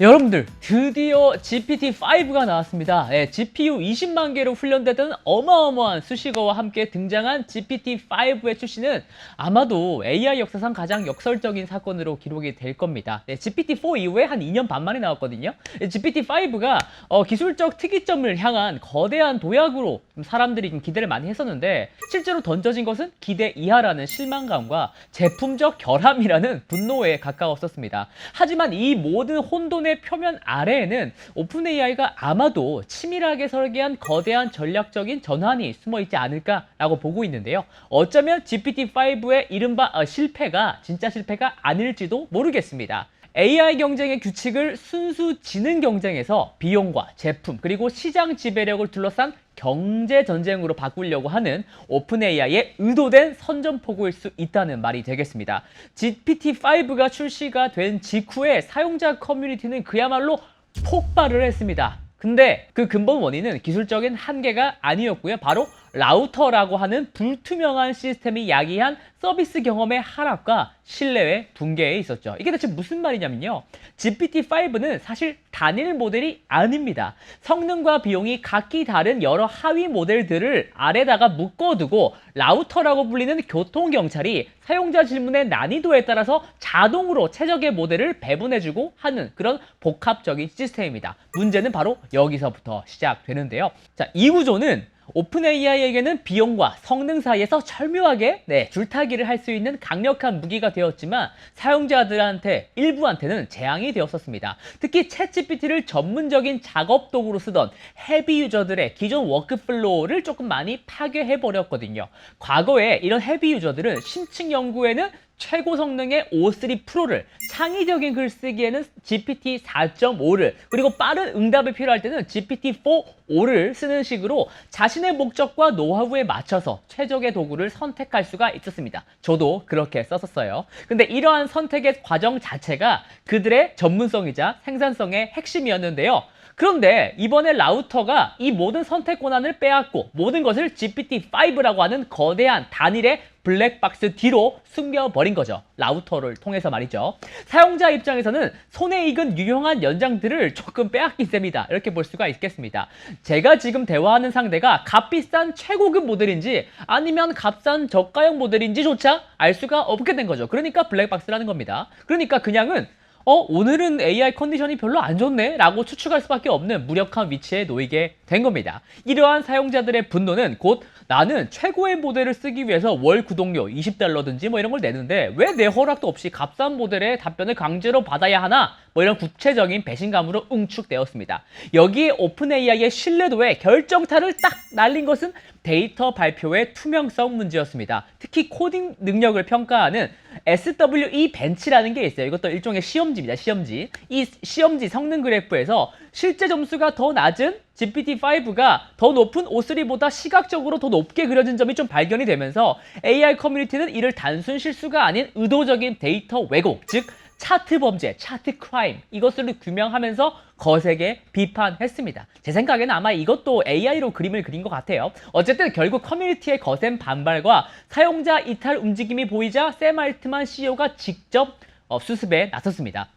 여러분들 드디어 GPT-5가 나왔습니다. 예, GPU 20만 개로 훈련되던 어마어마한 수식어와 함께 등장한 GPT-5의 출시는 아마도 AI 역사상 가장 역설적인 사건으로 기록이 될 겁니다. 네, GPT-4 이후에 한 2년 반 만에 나왔거든요. 예, GPT-5가 어, 기술적 특이점을 향한 거대한 도약으로 좀 사람들이 좀 기대를 많이 했었는데 실제로 던져진 것은 기대 이하라는 실망감과 제품적 결함이라는 분노에 가까웠었습니다. 하지만 이 모든 혼돈 의 표면 아래에는 오픈 AI가 아마도 치밀하게 설계한 거대한 전략적인 전환이 숨어 있지 않을까라고 보고 있는데요. 어쩌면 GPT-5의 이른바 어, 실패가 진짜 실패가 아닐지도 모르겠습니다. AI 경쟁의 규칙을 순수 지능 경쟁에서 비용과 제품 그리고 시장 지배력을 둘러싼 경제 전쟁으로 바꾸려고 하는 오픈 AI의 의도된 선전포고일 수 있다는 말이 되겠습니다. GPT-5가 출시가 된 직후에 사용자 커뮤니티는 그야말로 폭발을 했습니다. 근데 그 근본 원인은 기술적인 한계가 아니었고요. 바로 라우터라고 하는 불투명한 시스템이 야기한 서비스 경험의 하락과 신뢰의 붕괴에 있었죠. 이게 대체 무슨 말이냐면요. GPT-5는 사실 단일 모델이 아닙니다. 성능과 비용이 각기 다른 여러 하위 모델들을 아래다가 묶어두고 라우터라고 불리는 교통경찰이 사용자 질문의 난이도에 따라서 자동으로 최적의 모델을 배분해주고 하는 그런 복합적인 시스템입니다. 문제는 바로 여기서부터 시작되는데요. 자, 이 구조는 오픈 AI에게는 비용과 성능 사이에서 절묘하게 네, 줄타기를 할 수 있는 강력한 무기가 되었지만 사용자들한테 일부한테는 재앙이 되었었습니다. 특히 챗GPT를 전문적인 작업 도구로 쓰던 헤비 유저들의 기존 워크플로우를 조금 많이 파괴해 버렸거든요. 과거에 이런 헤비 유저들은 심층 연구에는 최고 성능의 O3 프로를 창의적인 글쓰기에는 GPT 4.5를 그리고 빠른 응답이 필요할 때는 GPT 4.5를 쓰는 식으로 자신의 목적과 노하우에 맞춰서 최적의 도구를 선택할 수가 있었습니다. 저도 그렇게 썼었어요. 근데 이러한 선택의 과정 자체가 그들의 전문성이자 생산성의 핵심이었는데요. 그런데 이번에 라우터가 이 모든 선택 권한을 빼앗고 모든 것을 GPT-5라고 하는 거대한 단일의 블랙박스 뒤로 숨겨버린 거죠. 라우터를 통해서 말이죠. 사용자 입장에서는 손에 익은 유용한 연장들을 조금 빼앗긴 셈이다. 이렇게 볼 수가 있겠습니다. 제가 지금 대화하는 상대가 값비싼 최고급 모델인지 아니면 값싼 저가형 모델인지조차 알 수가 없게 된 거죠. 그러니까 블랙박스라는 겁니다. 그러니까 그냥은 어, 오늘은 AI 컨디션이 별로 안 좋네? 라고 추측할 수밖에 없는 무력한 위치에 놓이게 된 겁니다. 이러한 사용자들의 분노는 곧 나는 최고의 모델을 쓰기 위해서 월 구독료 20달러든지 뭐 이런 걸 내는데 왜 내 허락도 없이 값싼 모델의 답변을 강제로 받아야 하나? 뭐 이런 구체적인 배신감으로 응축되었습니다. 여기에 오픈 AI의 신뢰도에 결정타를 딱 날린 것은 데이터 발표의 투명성 문제였습니다. 특히 코딩 능력을 평가하는 SWE 벤치라는 게 있어요. 이것도 일종의 시험지입니다. 시험지. 이 시험지 성능 그래프에서 실제 점수가 더 낮은 GPT-5가 더 높은 O3보다 시각적으로 더 높게 그려진 점이 좀 발견이 되면서 AI 커뮤니티는 이를 단순 실수가 아닌 의도적인 데이터 왜곡, 즉 차트 범죄, 차트 크라임 이것을 규명하면서 거세게 비판했습니다. 제 생각에는 아마 이것도 AI로 그림을 그린 것 같아요. 어쨌든 결국 커뮤니티의 거센 반발과 사용자 이탈 움직임이 보이자 샘 알트만 CEO가 직접 어, 수습에 나섰습니다.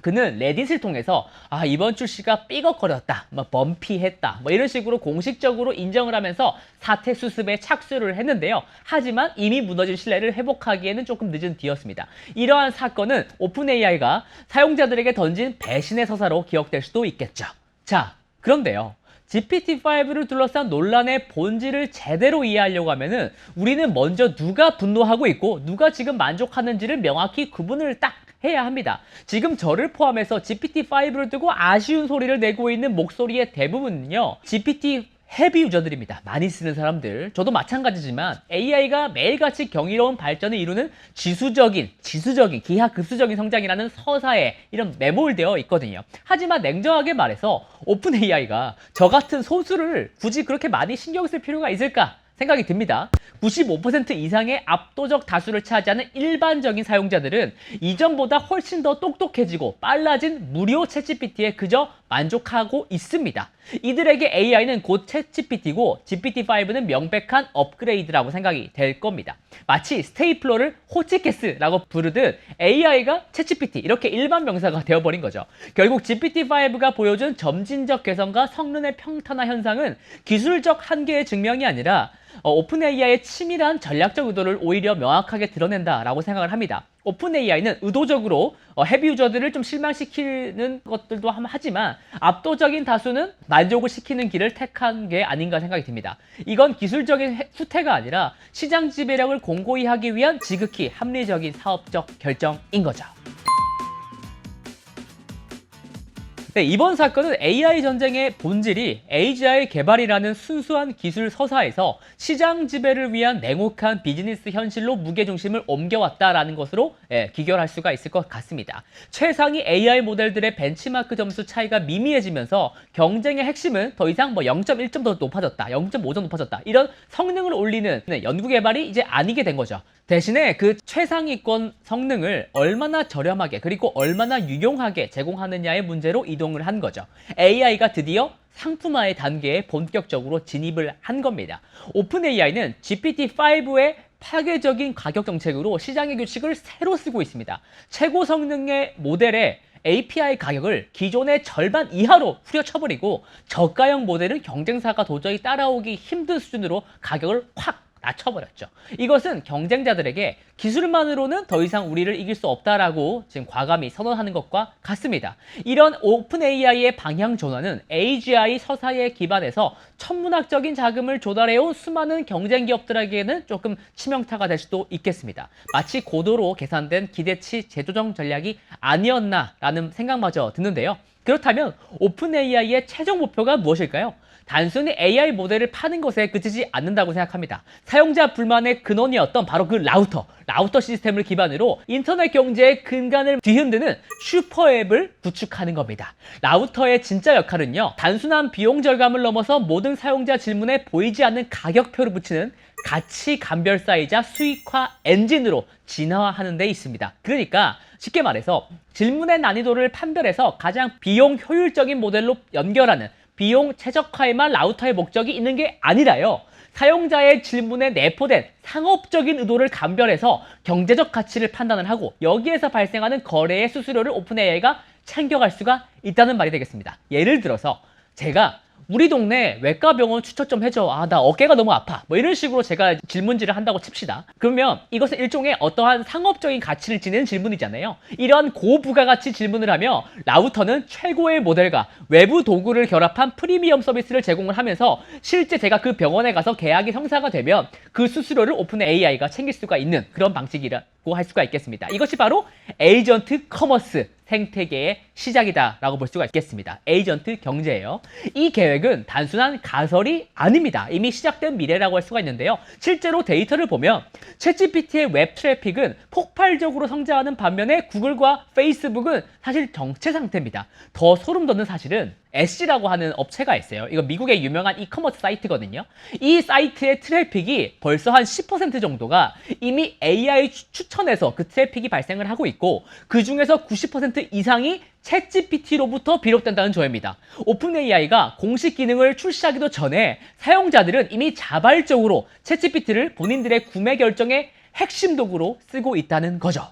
그는 레딧을 통해서 아 이번 출시가 삐걱거렸다, 뭐 범피했다, 뭐 이런 식으로 공식적으로 인정을 하면서 사태 수습에 착수를 했는데요. 하지만 이미 무너진 신뢰를 회복하기에는 조금 늦은 뒤였습니다. 이러한 사건은 오픈 AI가 사용자들에게 던진 배신의 서사로 기억될 수도 있겠죠. 자, 그런데요. GPT-5를 둘러싼 논란의 본질을 제대로 이해하려고 하면은 우리는 먼저 누가 분노하고 있고 누가 지금 만족하는지를 명확히 구분을 딱 해야 합니다. 지금 저를 포함해서 GPT-5를 두고 아쉬운 소리를 내고 있는 목소리의 대부분은요. GPT 헤비 유저들입니다. 많이 쓰는 사람들. 저도 마찬가지지만 AI가 매일같이 경이로운 발전을 이루는 지수적인, 지수적인, 기하급수적인 성장이라는 서사에 이런 매몰되어 있거든요. 하지만 냉정하게 말해서 오픈 AI가 저 같은 소수를 굳이 그렇게 많이 신경 쓸 필요가 있을까? 생각이 듭니다. 95% 이상의 압도적 다수를 차지하는 일반적인 사용자들은 이전보다 훨씬 더 똑똑해지고 빨라진 무료 챗GPT에 그저 만족하고 있습니다. 이들에게 AI는 곧 챗GPT고 GPT-5는 명백한 업그레이드라고 생각이 될 겁니다. 마치 스테이플러를 호치케스라고 부르듯 AI가 챗GPT 이렇게 일반 명사가 되어버린 거죠. 결국 GPT-5가 보여준 점진적 개선과 성능의 평탄화 현상은 기술적 한계의 증명이 아니라 어, 오픈 AI의 치밀한 전략적 의도를 오히려 명확하게 드러낸다라고 생각을 합니다. 오픈 AI는 의도적으로 어, 헤비 유저들을 좀 실망시키는 것들도 함- 하지만 압도적인 다수는 만족을 시키는 길을 택한 게 아닌가 생각이 듭니다. 이건 기술적인 해- 후퇴가 아니라 시장 지배력을 공고히 하기 위한 지극히 합리적인 사업적 결정인 거죠. 네, 이번 사건은 AI 전쟁의 본질이 AGI 개발이라는 순수한 기술 서사에서 시장 지배를 위한 냉혹한 비즈니스 현실로 무게중심을 옮겨왔다라는 것으로 예, 기결할 수가 있을 것 같습니다. 최상위 AI 모델들의 벤치마크 점수 차이가 미미해지면서 경쟁의 핵심은 더 이상 뭐 0.1점 더 높아졌다, 0.5점 높아졌다 이런 성능을 올리는 네, 연구 개발이 이제 아니게 된 거죠. 대신에 그 최상위권 성능을 얼마나 저렴하게 그리고 얼마나 유용하게 제공하느냐의 문제로 이동을 한 거죠. AI가 드디어 상품화의 단계에 본격적으로 진입을 한 겁니다. 오픈 AI는 GPT-5의 파괴적인 가격 정책으로 시장의 규칙을 새로 쓰고 있습니다. 최고 성능의 모델의 API 가격을 기존의 절반 이하로 후려쳐버리고 저가형 모델은 경쟁사가 도저히 따라오기 힘든 수준으로 가격을 확 낮춰버렸죠. 이것은 경쟁자들에게 기술만으로는 더 이상 우리를 이길 수 없다라고 지금 과감히 선언하는 것과 같습니다. 이런 오픈 AI의 방향 전환은 AGI 서사에 기반해서 천문학적인 자금을 조달해온 수많은 경쟁 기업들에게는 조금 치명타가 될 수도 있겠습니다. 마치 고도로 계산된 기대치 재조정 전략이 아니었나라는 생각마저 드는데요. 그렇다면 오픈 AI의 최종 목표가 무엇일까요? 단순히 AI 모델을 파는 것에 그치지 않는다고 생각합니다. 사용자 불만의 근원이었던 바로 그 라우터, 라우터 시스템을 기반으로 인터넷 경제의 근간을 뒤흔드는 슈퍼앱을 구축하는 겁니다. 라우터의 진짜 역할은요, 단순한 비용 절감을 넘어서 모든 사용자 질문에 보이지 않는 가격표를 붙이는 가치 감별사이자 수익화 엔진으로 진화하는 데 있습니다. 그러니까 쉽게 말해서 질문의 난이도를 판별해서 가장 비용 효율적인 모델로 연결하는 비용 최적화에만 라우터의 목적이 있는 게 아니라요. 사용자의 질문에 내포된 상업적인 의도를 감별해서 경제적 가치를 판단을 하고 여기에서 발생하는 거래의 수수료를 오픈 AI가 챙겨갈 수가 있다는 말이 되겠습니다. 예를 들어서 제가 우리 동네 외과 병원 추천 좀 해줘. 아, 나 어깨가 너무 아파. 뭐 이런 식으로 제가 질문지를 한다고 칩시다. 그러면 이것은 일종의 어떠한 상업적인 가치를 지니는 질문이잖아요. 이러한 고부가가치 질문을 하며 라우터는 최고의 모델과 외부 도구를 결합한 프리미엄 서비스를 제공을 하면서 실제 제가 그 병원에 가서 계약이 성사가 되면 그 수수료를 오픈 AI가 챙길 수가 있는 그런 방식이라 고 할 수가 있겠습니다. 이것이 바로 에이전트 커머스 생태계의 시작이다라고 볼 수가 있겠습니다. 에이전트 경제예요. 이 계획은 단순한 가설이 아닙니다. 이미 시작된 미래라고 할 수가 있는데요. 실제로 데이터를 보면 챗GPT의 웹 트래픽은 폭발적으로 성장하는 반면에 구글과 페이스북은 사실 정체 상태입니다. 더 소름 돋는 사실은 SC라고 하는 업체가 있어요. 이거 미국의 유명한 이커머스 사이트거든요. 이 사이트의 트래픽이 벌써 한 10% 정도가 이미 AI 추- 추천에서 그 트래픽이 발생을 하고 있고 그 중에서 90% 이상이 챗GPT로부터 비롯된다는 조회입니다. 오픈 AI가 공식 기능을 출시하기도 전에 사용자들은 이미 자발적으로 챗GPT를 본인들의 구매 결정의 핵심 도구로 쓰고 있다는 거죠.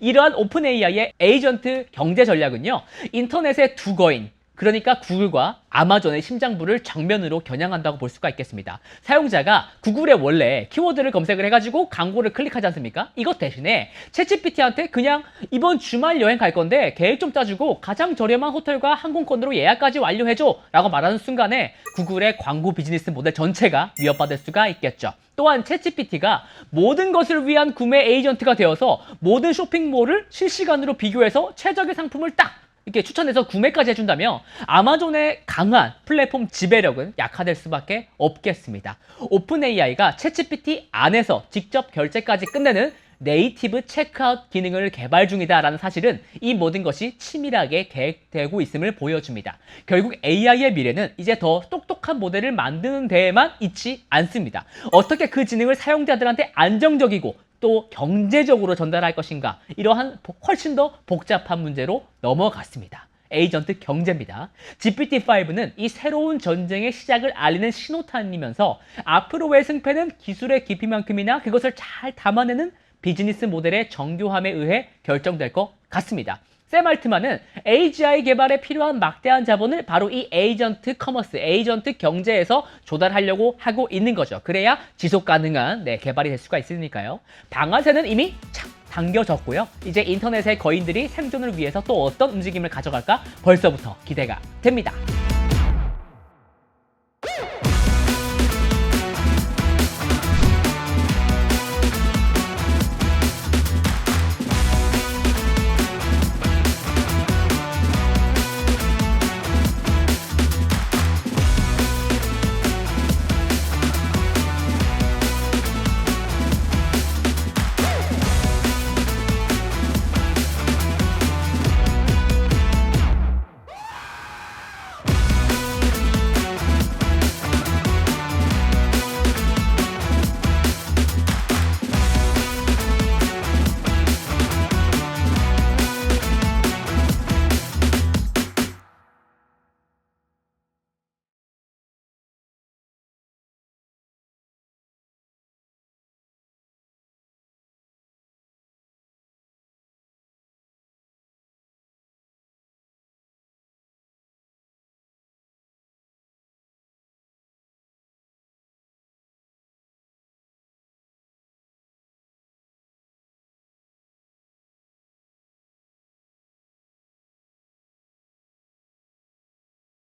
이러한 오픈 AI의 에이전트 경제 전략은요, 인터넷의 두 거인, 그러니까 구글과 아마존의 심장부를 정면으로 겨냥한다고 볼 수가 있겠습니다. 사용자가 구글에 원래 키워드를 검색을 해가지고 광고를 클릭하지 않습니까? 이것 대신에 챗GPT한테 그냥 이번 주말 여행 갈 건데 계획 좀 짜주고 가장 저렴한 호텔과 항공권으로 예약까지 완료해줘 라고 말하는 순간에 구글의 광고 비즈니스 모델 전체가 위협받을 수가 있겠죠. 또한 챗GPT가 모든 것을 위한 구매 에이전트가 되어서 모든 쇼핑몰을 실시간으로 비교해서 최적의 상품을 딱 이렇게 추천해서 구매까지 해준다면 아마존의 강한 플랫폼 지배력은 약화될 수밖에 없겠습니다. 오픈 AI가 챗GPT 안에서 직접 결제까지 끝내는 네이티브 체크아웃 기능을 개발 중이다라는 사실은 이 모든 것이 치밀하게 계획되고 있음을 보여줍니다. 결국 AI의 미래는 이제 더 똑똑한 모델을 만드는 데에만 있지 않습니다. 어떻게 그 지능을 사용자들한테 안정적이고 또 경제적으로 전달할 것인가 이러한 보- 훨씬 더 복잡한 문제로 넘어갔습니다. 에이전트 경제입니다. GPT-5는 이 새로운 전쟁의 시작을 알리는 신호탄이면서 앞으로의 승패는 기술의 깊이만큼이나 그것을 잘 담아내는 비즈니스 모델의 정교함에 의해 결정될 것 같습니다. 샘 알트만은 AGI 개발에 필요한 막대한 자본을 바로 이 에이전트 커머스, 에이전트 경제에서 조달하려고 하고 있는 거죠. 그래야 지속 가능한 네, 개발이 될 수가 있으니까요. 방아쇠는 이미 착 당겨졌고요. 이제 인터넷의 거인들이 생존을 위해서 또 어떤 움직임을 가져갈까 벌써부터 기대가 됩니다.